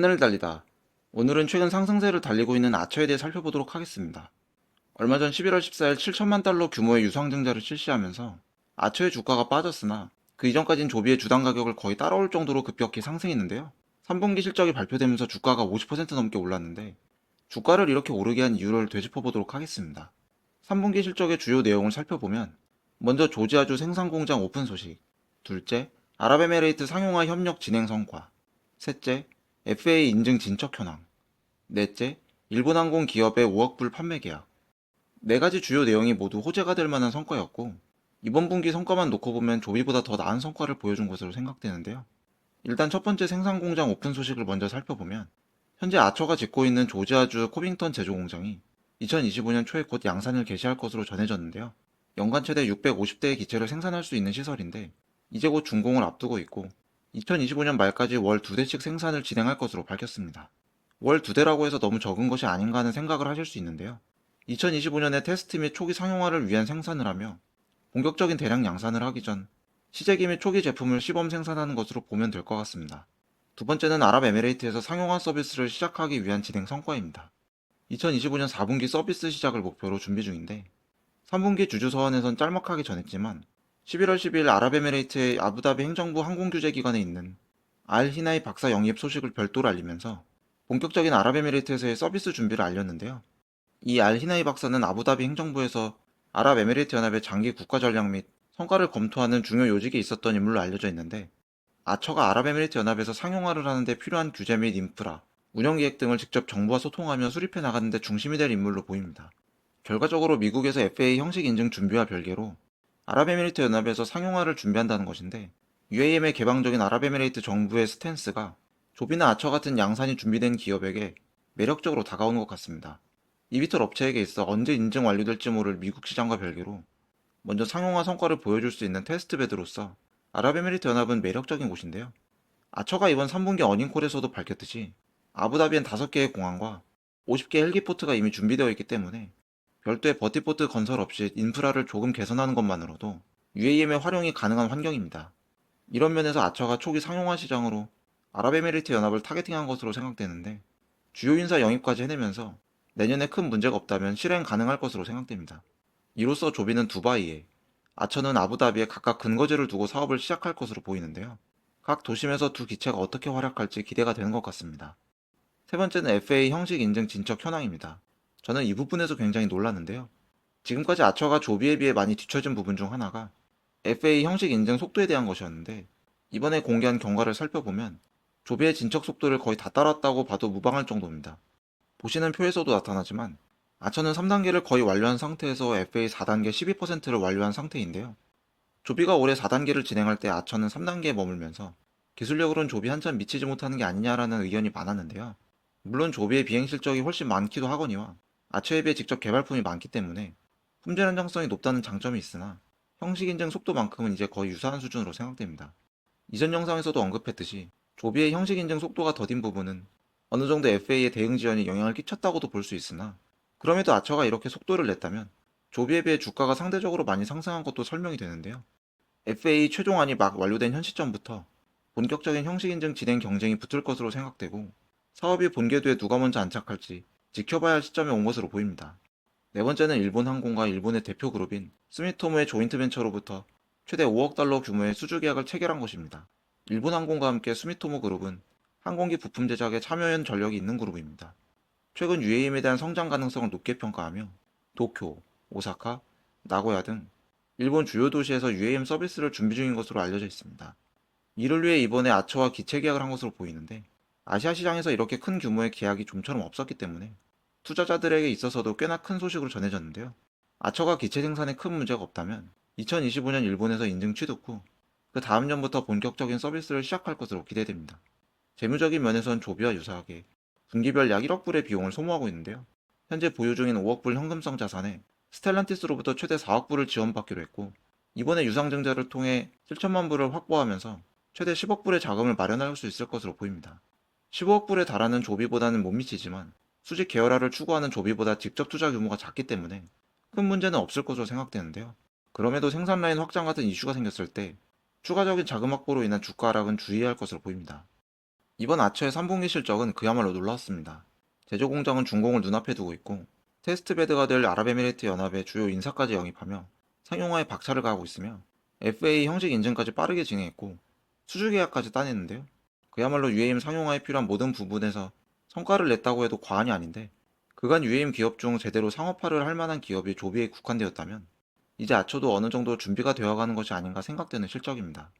하늘을 달리다. 오늘은 최근 상승세를 달리고 있는 아처에 대해 살펴보도록 하겠습니다. 얼마 전 11월 14일 7천만 달러 규모의 유상증자를 실시하면서 아처의 주가가 빠졌으나 그 이전까진 조비의 주당 가격을 거의 따라올 정도로 급격히 상승했는데요. 3분기 실적이 발표되면서 주가가 50% 넘게 올랐는데 주가를 이렇게 오르게 한 이유를 되짚어 보도록 하겠습니다. 3분기 실적의 주요 내용을 살펴보면 먼저 조지아주 생산공장 오픈 소식, 둘째, 아랍에미레이트 상용화 협력 진행 성과, 셋째, FA 인증 진척 현황, 넷째, 일본 항공 기업의 5억 불 판매 계약. 네 가지 주요 내용이 모두 호재가 될 만한 성과였고, 이번 분기 성과만 놓고 보면 조비보다 더 나은 성과를 보여준 것으로 생각되는데요. 일단 첫 번째 생산 공장 오픈 소식을 먼저 살펴보면, 현재 아처가 짓고 있는 조지아주 코빙턴 제조 공장이 2025년 초에 곧 양산을 개시할 것으로 전해졌는데요. 연간 최대 650대의 기체를 생산할 수 있는 시설인데, 이제 곧 준공을 앞두고 있고, 2025년 말까지 월 두 대씩 생산을 진행할 것으로 밝혔습니다. 월 두 대라고 해서 너무 적은 것이 아닌가 하는 생각을 하실 수 있는데요. 2025년에 테스트 및 초기 상용화를 위한 생산을 하며 본격적인 대량 양산을 하기 전 시제기 및 초기 제품을 시범 생산하는 것으로 보면 될 것 같습니다. 두 번째는 아랍에미레이트에서 상용화 서비스를 시작하기 위한 진행 성과입니다. 2025년 4분기 서비스 시작을 목표로 준비 중인데 3분기 주주 서원에선 짤막하게 전했지만 11월 12일 아랍에미레이트의 아부다비 행정부 항공규제기관에 있는 알 히나이 박사 영입 소식을 별도로 알리면서 본격적인 아랍에미레이트에서의 서비스 준비를 알렸는데요. 이 알 히나이 박사는 아부다비 행정부에서 아랍에미레이트 연합의 장기 국가 전략 및 성과를 검토하는 중요 요직에 있었던 인물로 알려져 있는데 아처가 아랍에미레이트 연합에서 상용화를 하는데 필요한 규제 및 인프라, 운영 계획 등을 직접 정부와 소통하며 수립해 나가는 데 중심이 될 인물로 보입니다. 결과적으로 미국에서 FA 형식 인증 준비와 별개로 아랍에미리트 연합에서 상용화를 준비한다는 것인데 UAM의 개방적인 아랍에미레이트 정부의 스탠스가 조비나 아처 같은 양산이 준비된 기업에게 매력적으로 다가오는 것 같습니다. 이비털 업체에게 있어 언제 인증 완료될지 모를 미국 시장과 별개로 먼저 상용화 성과를 보여줄 수 있는 테스트베드로서 아랍에미리트 연합은 매력적인 곳인데요. 아처가 이번 3분기 어닝콜에서도 밝혔듯이 아부다비엔 5개의 공항과 50개 헬기포트가 이미 준비되어 있기 때문에 별도의 버티포트 건설 없이 인프라를 조금 개선하는 것만으로도 UAM의 활용이 가능한 환경입니다. 이런 면에서 아처가 초기 상용화 시장으로 아랍에미리트 연합을 타겟팅한 것으로 생각되는데 주요 인사 영입까지 해내면서 내년에 큰 문제가 없다면 실행 가능할 것으로 생각됩니다. 이로써 조비는 두바이에, 아처는 아부다비에 각각 근거지를 두고 사업을 시작할 것으로 보이는데요. 각 도심에서 두 기체가 어떻게 활약할지 기대가 되는 것 같습니다. 세 번째는 FA 형식 인증 진척 현황입니다. 저는 이 부분에서 굉장히 놀랐는데요. 지금까지 아처가 조비에 비해 많이 뒤처진 부분 중 하나가 FA 형식 인증 속도에 대한 것이었는데 이번에 공개한 경과를 살펴보면 조비의 진척 속도를 거의 다 따랐다고 봐도 무방할 정도입니다. 보시는 표에서도 나타나지만 아처는 3단계를 거의 완료한 상태에서 FA 4단계 12%를 완료한 상태인데요. 조비가 올해 4단계를 진행할 때 아처는 3단계에 머물면서 기술력으로는 조비 한참 미치지 못하는 게 아니냐라는 의견이 많았는데요. 물론 조비의 비행 실적이 훨씬 많기도 하거니와 아처에 비해 직접 개발품이 많기 때문에 품질 안정성이 높다는 장점이 있으나 형식 인증 속도만큼은 이제 거의 유사한 수준으로 생각됩니다. 이전 영상에서도 언급했듯이 조비의 형식 인증 속도가 더딘 부분은 어느 정도 FA의 대응 지연이 영향을 끼쳤다고도 볼 수 있으나 그럼에도 아처가 이렇게 속도를 냈다면 조비에 비해 주가가 상대적으로 많이 상승한 것도 설명이 되는데요. FA 최종안이 막 완료된 현 시점부터 본격적인 형식 인증 진행 경쟁이 붙을 것으로 생각되고 사업이 본궤도에 누가 먼저 안착할지 지켜봐야 할 시점에 온 것으로 보입니다. 네 번째는 일본 항공과 일본의 대표 그룹인 스미토모의 조인트 벤처로부터 최대 5억 달러 규모의 수주 계약을 체결한 것입니다. 일본 항공과 함께 스미토모 그룹은 항공기 부품 제작에 참여한 전력이 있는 그룹입니다. 최근 UAM에 대한 성장 가능성을 높게 평가하며 도쿄, 오사카, 나고야 등 일본 주요 도시에서 UAM 서비스를 준비 중인 것으로 알려져 있습니다. 이를 위해 이번에 아처와 기체 계약을 한 것으로 보이는데 아시아 시장에서 이렇게 큰 규모의 계약이 좀처럼 없었기 때문에 투자자들에게 있어서도 꽤나 큰 소식으로 전해졌는데요. 아처가 기체 생산에 큰 문제가 없다면 2025년 일본에서 인증 취득 후 그 다음 년부터 본격적인 서비스를 시작할 것으로 기대됩니다. 재무적인 면에선 조비와 유사하게 분기별 약 1억 불의 비용을 소모하고 있는데요. 현재 보유 중인 5억 불 현금성 자산에 스텔란티스로부터 최대 4억 불을 지원받기로 했고 이번에 유상증자를 통해 7천만 불을 확보하면서 최대 10억 불의 자금을 마련할 수 있을 것으로 보입니다. 15억 불에 달하는 조비보다는 못 미치지만 수직 계열화를 추구하는 조비보다 직접 투자 규모가 작기 때문에 큰 문제는 없을 것으로 생각되는데요. 그럼에도 생산 라인 확장 같은 이슈가 생겼을 때 추가적인 자금 확보로 인한 주가 하락은 주의해야 할 것으로 보입니다. 이번 아처의 3분기 실적은 그야말로 놀라웠습니다. 제조 공장은 준공을 눈앞에 두고 있고 테스트베드가 될 아랍에미레이트 연합의 주요 인사까지 영입하며 상용화에 박차를 가하고 있으며 FA 형식 인증까지 빠르게 진행했고 수주 계약까지 따냈는데요. 그야말로 UAM 상용화에 필요한 모든 부분에서 성과를 냈다고 해도 과언이 아닌데 그간 UAM 기업 중 제대로 상업화를 할 만한 기업이 조비에 국한되었다면 이제 아처도 어느 정도 준비가 되어가는 것이 아닌가 생각되는 실적입니다.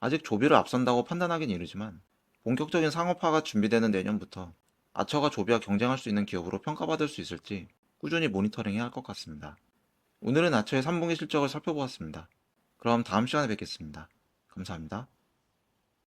아직 조비를 앞선다고 판단하긴 이르지만 본격적인 상업화가 준비되는 내년부터 아처가 조비와 경쟁할 수 있는 기업으로 평가받을 수 있을지 꾸준히 모니터링해야 할 것 같습니다. 오늘은 아처의 3분기 실적을 살펴보았습니다. 그럼 다음 시간에 뵙겠습니다. 감사합니다.